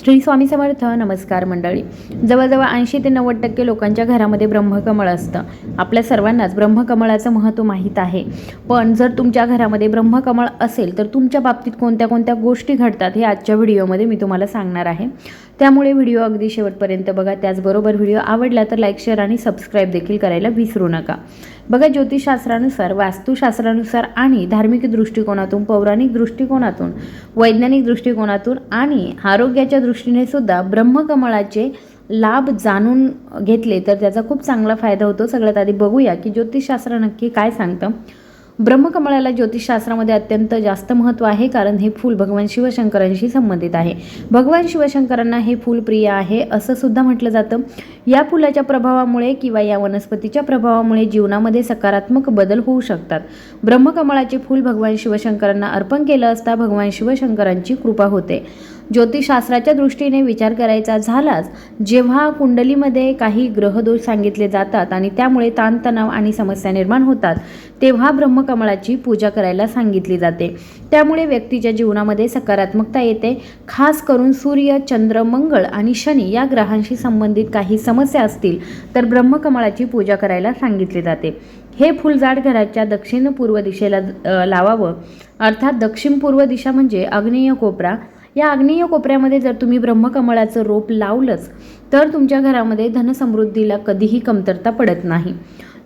श्री स्वामी समर्थ नमस्कार मंडळी. जवळजवळ ऐंशी ते नव्वद टक्के लोकांच्या घरामध्ये ब्रह्मकमळ असतं. आपल्या सर्वांनाच ब्रह्मकमळाचं महत्त्व माहीत आहे. पण जर तुमच्या घरामध्ये ब्रह्मकमळ असेल तर तुमच्या बाबतीत कोणत्या कोणत्या गोष्टी घडतात हे आजच्या व्हिडिओमध्ये मी तुम्हाला सांगणार आहे. त्यामुळे व्हिडिओ अगदी शेवटपर्यंत बघा. त्याचबरोबर व्हिडिओ आवडला तर लाईक शेअर आणि सबस्क्राईब देखील करायला विसरू नका. बघा ज्योतिषशास्त्रानुसार वास्तुशास्त्रानुसार आणि धार्मिक दृष्टिकोनातून पौराणिक दृष्टिकोनातून वैज्ञानिक दृष्टिकोनातून आणि आरोग्याच्या दृष्टीने सुद्धा ब्रह्मकमळाचे लाभ जाणून घेतले तर त्याचा खूप चांगला फायदा होतो. सगळ्यात आधी बघूया की ज्योतिषशास्त्र नक्की काय सांगतं. ब्रह्मकमळाला ज्योतिषशास्त्रामध्ये अत्यंत जास्त महत्त्व आहे कारण हे फूल भगवान शिवशंकरांशी संबंधित आहे. भगवान शिवशंकरांना हे फूल प्रिय आहे असं सुद्धा म्हटलं जातं. या फुलाच्या प्रभावामुळे किंवा या वनस्पतीच्या प्रभावामुळे जीवनामध्ये सकारात्मक बदल होऊ शकतात. ब्रह्मकमळाचे फूल भगवान शिवशंकरांना अर्पण केलं असता भगवान शिवशंकरांची कृपा होते. ज्योतिषशास्त्राच्या दृष्टीने विचार करायचा झालाच जेव्हा कुंडलीमध्ये काही ग्रहदोष सांगितले जातात आणि त्यामुळे ताणतणाव आणि समस्या निर्माण होतात तेव्हा ब्रह्मकमळाची पूजा करायला सांगितली जाते. त्यामुळे व्यक्तीच्या जीवनामध्ये सकारात्मकता येते. खास करून सूर्य चंद्र मंगळ आणि शनी या ग्रहांशी संबंधित काही समस्या असतील तर ब्रह्मकमळाची पूजा करायला सांगितले जाते. हे फुलझाड घराच्या दक्षिण पूर्व दिशेला लावावं. अर्थात दक्षिण पूर्व दिशा म्हणजे आग्नेय कोपरा या आग्नेय कोपऱ्यामध्ये जर तुम्ही ब्रह्मकमळाचं रोप लावलंच तर तुमच्या घरामध्ये धनसमृद्धीला कधीही कमतरता पडत नाही.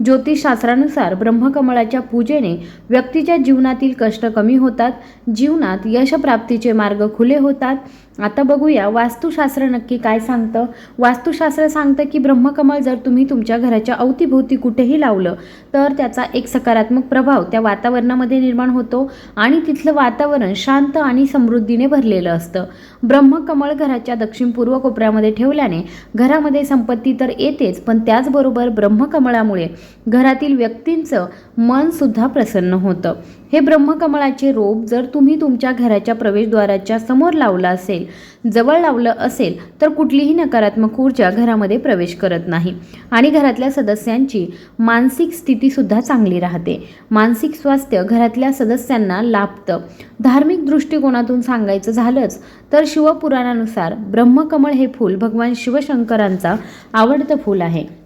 ज्योतिषशास्त्रानुसार ब्रह्मकमळाच्या पूजेने व्यक्तीच्या जीवनातील कष्ट कमी होतात जीवनात यशप्राप्तीचे मार्ग खुले होतात आता बघूया वास्तुशास्त्र नक्की काय सांगतं? वास्तुशास्त्र सांगतं की ब्रह्मकमळ जर तुम्ही तुमच्या घराच्या अवतीभोवती कुठेही लावलं तर त्याचा एक सकारात्मक प्रभाव त्या वातावरणामध्ये निर्माण होतो आणि तिथलं वातावरण शांत आणि समृद्धीने भरलेलं असतं. ब्रह्मकमळ घराच्या दक्षिण पूर्व कोपऱ्यामध्ये ठेवल्याने घरामध्ये संपत्ती तर येतेच पण त्याचबरोबर ब्रह्मकमळामुळे घरातील व्यक्तींचं मनसुद्धा प्रसन्न होतं. हे ब्रह्मकमळाचे रोप जर तुम्ही तुमच्या घराच्या प्रवेशद्वाराच्या समोर लावलं असेल जवळ लावलं असेल तर कुठलीही नकारात्मक ऊर्जा घरामध्ये प्रवेश करत नाही. आणि घरातल्या सदस्यांची मानसिक स्थितीसुद्धा चांगली राहते. मानसिक स्वास्थ्य घरातल्या सदस्यांना लाभतं. धार्मिक दृष्टिकोनातून सांगायचं झालंच तर शिवपुराणानुसार ब्रह्मकमळ हे फूल भगवान शिवशंकरांचा आवडतं फूल आहे.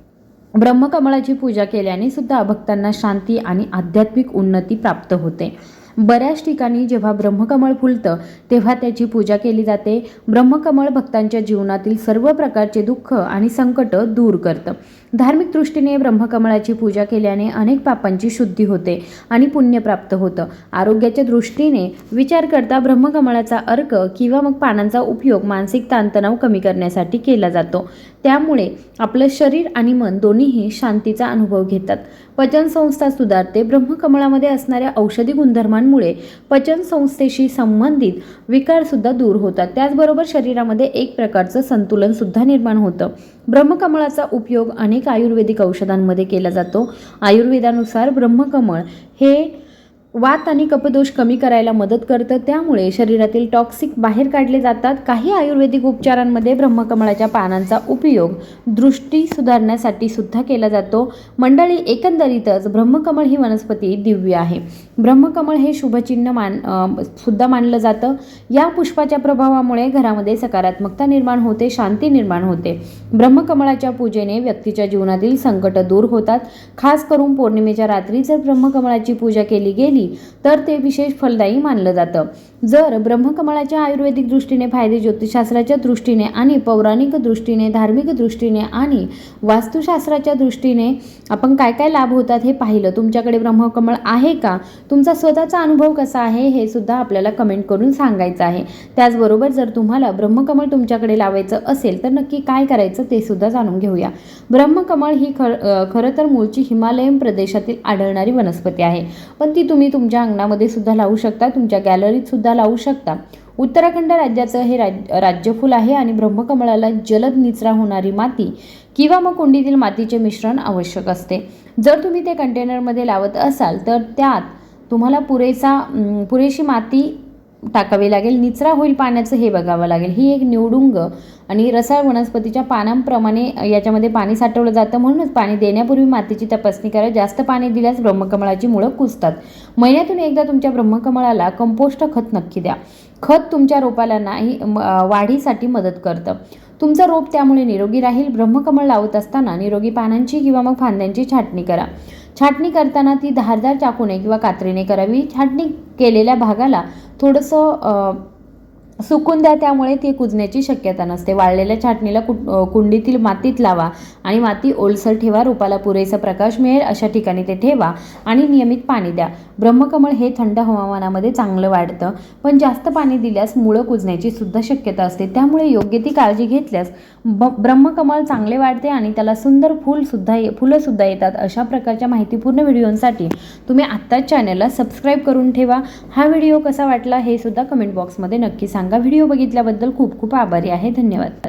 ब्रह्मकमळाची पूजा केल्याने सुद्धा भक्तांना शांती आणि आध्यात्मिक उन्नती प्राप्त होते. बऱ्याच ठिकाणी जेव्हा ब्रह्मकमळ फुलतं तेव्हा त्याची पूजा केली जाते. ब्रह्मकमळ भक्तांच्या जीवनातील सर्व प्रकारचे दुःख आणि संकट दूर करतं. धार्मिक दृष्टीने ब्रह्मकमळाची पूजा केल्याने अनेक पापांची शुद्धी होते आणि पुण्य प्राप्त होतं. आरोग्याच्या दृष्टीने विचार करता ब्रह्मकमळाचा अर्क किंवा मग पानांचा उपयोग मानसिक ताणतणाव कमी करण्यासाठी केला जातो. त्यामुळे आपलं शरीर आणि मन दोन्हीही शांतीचा अनुभव घेतात. पचनसंस्था सुधारते. ब्रह्मकमळामध्ये असणाऱ्या औषधी गुणधर्मांमुळे पचनसंस्थेशी संबंधित विकारसुद्धा दूर होतात. त्याचबरोबर शरीरामध्ये एक प्रकारचं संतुलनसुद्धा निर्माण होतं. ब्रह्मकमळाचा उपयोग अनेक आयुर्वेदिक औषधांमध्ये केला जातो. आयुर्वेदानुसार ब्रह्मकमळ हे वात आणि कपदोष कमी करायला मदत करतं. त्यामुळे शरीरातील टॉक्सिक बाहेर काढले जातात. काही आयुर्वेदिक उपचारांमध्ये ब्रह्मकमळाच्या पानांचा उपयोग दृष्टी सुधारण्यासाठी सुद्धा केला जातो. मंडळी एकंदरीतच ब्रह्मकमळ ही वनस्पती दिव्य आहे. ब्रह्मकमळ हे शुभचिन्ह मान सुद्धा मानलं जातं. या पुष्पाच्या प्रभावामुळे घरामध्ये सकारात्मकता निर्माण होते शांती निर्माण होते. ब्रह्मकमळाच्या पूजेने व्यक्तीच्या जीवनातील संकट दूर होतात. खास करून पौर्णिमेच्या रात्री जर ब्रह्मकमळाची पूजा केली गेली तर ते विशेष फलदायी मानलं जातं. जर ब्रह्मकमळाच्या आयुर्वेदिक दृष्टीने फायदे ज्योतिषशास्त्राच्या दृष्टीने आणि पौराणिक दृष्टीने धार्मिक दृष्टीने आणि वास्तुशास्त्राच्या दृष्टीने आपण काय काय लाभ होतात हे पाहिलं. तुमच्याकडे ब्रह्मकमळ आहे का? तुमचा स्वतःचा अनुभव कसा आहे? हे सुद्धा आपल्याला कमेंट करून सांगायचं आहे. त्याचबरोबर जर तुम्हाला ब्रह्मकमळ तुमच्याकडे लावायचं असेल तर नक्की काय करायचं ते सुद्धा जाणून घेऊया. ब्रह्मकमळ ही खर खरं तर मूळची हिमालयन प्रदेशातील आढळणारी वनस्पती आहे. पण ती तुम्ही तुमच्या अंगणामध्ये सुद्धा लावू शकता तुमच्या गॅलरीत सुद्धा लावू शकता. उत्तराखंड राज्याचं हे राज राज्यफूल आहे आणि ब्रह्मकमळाला जलद निचरा होणारी माती किंवा मग कुंडीतील मातीचे मिश्रण आवश्यक असते. जर तुम्ही ते कंटेनरमध्ये लावत असाल तर त्यात तुम्हाला पुरेसा पुरेशी माती टाकावे लागेल. निचरा होईल पाण्याचं हे बघावं लागेल. ही एक निवडुंग आणि रसाळ वनस्पतीच्या पानांप्रमाणे याच्यामध्ये पाणी साठवलं जातं. म्हणूनच पाणी देण्यापूर्वी मातीची तपासणी करा. जास्त पाणी दिल्यास ब्रह्मकमळाची मुळं कुजतात. महिन्यातून एकदा तुमच्या ब्रह्मकमळाला कंपोस्ट खत नक्की द्या. खत तुमच्या रोपाला नाही म- वाढीसाठी मदत करतं. तुमचं रोप त्यामुळे निरोगी राहील. ब्रह्मकमळ लावत असताना निरोगी पानांची किंवा मग फांद्यांची छाटणी करा. छाटणी करताना ती धारदार चाकूने किंवा कात्रीने करावी. छाटणी केलेल्या भागाला थोडंसं सुकून द्या त्यामुळे ती कुजण्याची शक्यता नसते. वाळलेल्या छाटणीला कु कुंडीतील मातीत लावा आणि माती ओलसर ठेवा रोपाला पुरेसा प्रकाश मिळेल अशा ठिकाणी ते ठेवा आणि नियमित पाणी द्या. ब्रह्मकमळ हे थंड हवामानामध्ये चांगलं वाढतं पण जास्त पाणी दिल्यास मुळं कुजण्याची सुद्धा शक्यता असते. त्यामुळे योग्य ती काळजी घेतल्यास ब ब्रह्मकमळ चांगले वाढते आणि त्याला सुंदर फूलसुद्धा ये फुलंसुद्धा येतात. अशा प्रकारच्या माहितीपूर्ण व्हिडिओंसाठी तुम्ही आत्ताच चॅनलला सबस्क्राईब करून ठेवा. हा व्हिडिओ कसा वाटला हे सुद्धा कमेंट बॉक्समध्ये नक्की सांगा व्हिडिओ बघितल्याबद्दल खूप खूप आभारी आहे. धन्यवाद.